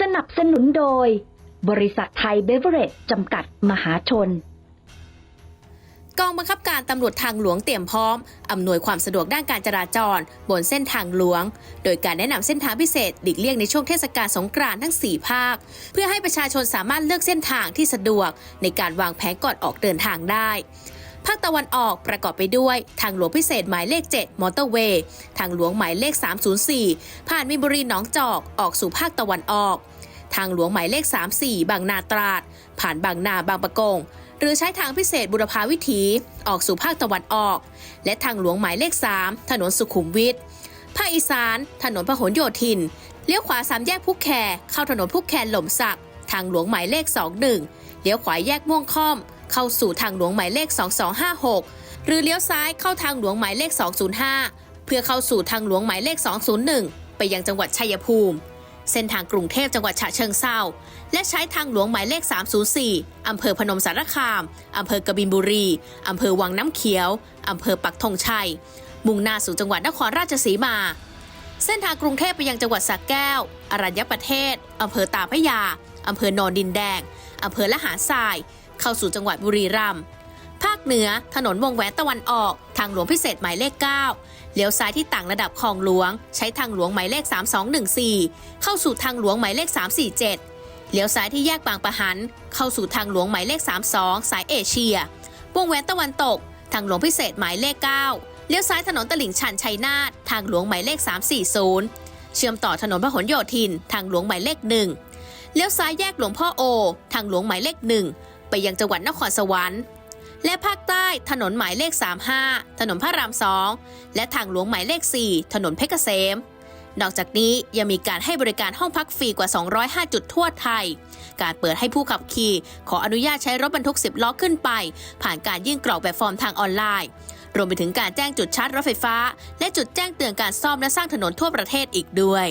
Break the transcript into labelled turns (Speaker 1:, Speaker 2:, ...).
Speaker 1: สนับสนุนโดย บริษัทไทยเบเวอเรจจำกัดมหาชน
Speaker 2: กองบังคับการตำรวจทางหลวงเตรียมพร้อม อำนวยความสะดวกด้านการจราจร บนเส้นทางหลวง โดยการแนะนำเส้นทางพิเศษหลีกเลี่ยงในช่วงเทศกาลสงกรานต์ทั้ง 4 ภาค เพื่อให้ประชาชนสามารถเลือกเส้นทางที่สะดวกในการวางแผนก่อนออกเดินทางได้ ภาคตะวันออกประกอบไปด้วยทางหลวงพิเศษหมายเลข 7 มอเตอร์เวย์ ทางหลวงหมายเลข 304 ผ่านมินบุรีหนองจอกออกสู่ภาคตะวันออก ทางหลวงหมายเลข 34 บางนาตราด ผ่านบางนาบางปะกง หรือใช้ทางพิเศษบุรพาวิถีออกสู่ภาคตะวันออก และทางหลวงหมายเลข 3 ถนนสุขุมวิทภาคอีสาน ถนนพหลโยธิน เลี้ยวขวาสามแยกพุกแคเข้าถนนพุกแคหล่มสัก ทางหลวงหมายเลข 21 เลี้ยวขวาแยกม่วงค่อม เข้าสู่ทางหลวงหมายเลข 2256 หรือเลี้ยวซ้ายเข้าทางหลวงหมายเลข 205 เพื่อเข้าสู่ทางหลวงหมายเลข 201 ไปยังจังหวัดชัยภูมิ เส้นทางกรุงเทพจังหวัดฉะเชิงเซาและใช้ทางหลวงหมายเลข 304 อำเภอพนมสารคาม อำเภอกบินบุรี อำเภอวังน้ำเขียว อำเภอปักธงชัย มุ่งหน้าสู่จังหวัดนครราชสีมา เส้นทางกรุงเทพไปยังจังหวัดสระแก้ว อรัญญประเทศ อำเภอตาพยา อำเภอโนนดินแดง อำเภอละหาทราย เข้าสู่จังหวัดบุรีรัมย์ภาคเหนือถนนวงแหวนตะวันออก ทางหลวงพิเศษหมายเลข 9 เลี้ยวซ้ายที่ต่างระดับคลองหลวง ใช้ทางหลวงหมายเลข 3214 เข้าสู่ทางหลวงหมายเลข 347 เลี้ยวซ้ายที่แยกบางปะหัน เข้าสู่ทางหลวงหมายเลข 32 สายเอเชียวงแหวนตะวันตก ทางหลวงพิเศษหมายเลข 9 เลี้ยวซ้ายถนนตลิ่งชันชัยนาททางหลวงหมายเลข 340 เชื่อมต่อถนนพหลโยธิน ทางหลวงหมายเลขหนึ่งเลี้ยวซ้ายแยกหลวงพ่อโอ ทางหลวงหมายเลขหนึ่ง ยังจังหวัดนครสวรรค์ และภาคใต้ถนนหมายเลข 35 ถนนพระรามสองและทางหลวงหมายเลข 4 ถนนเพชรเกษมนอกจากนี้ยังมีการให้บริการห้องพักฟรีกว่า 205 จุดทั่วไทย การเปิดให้ผู้ขับขี่ ขออนุญาตใช้รถบรรทุก 10 ล้อขึ้นไป ผ่านการยื่นกรอกแบบฟอร์มทางออนไลน์ รวมไปถึงการแจ้งจุดชาร์จรถไฟฟ้า และจุดแจ้งเตือนการซ่อมและสร้างถนนทั่วประเทศอีกด้วย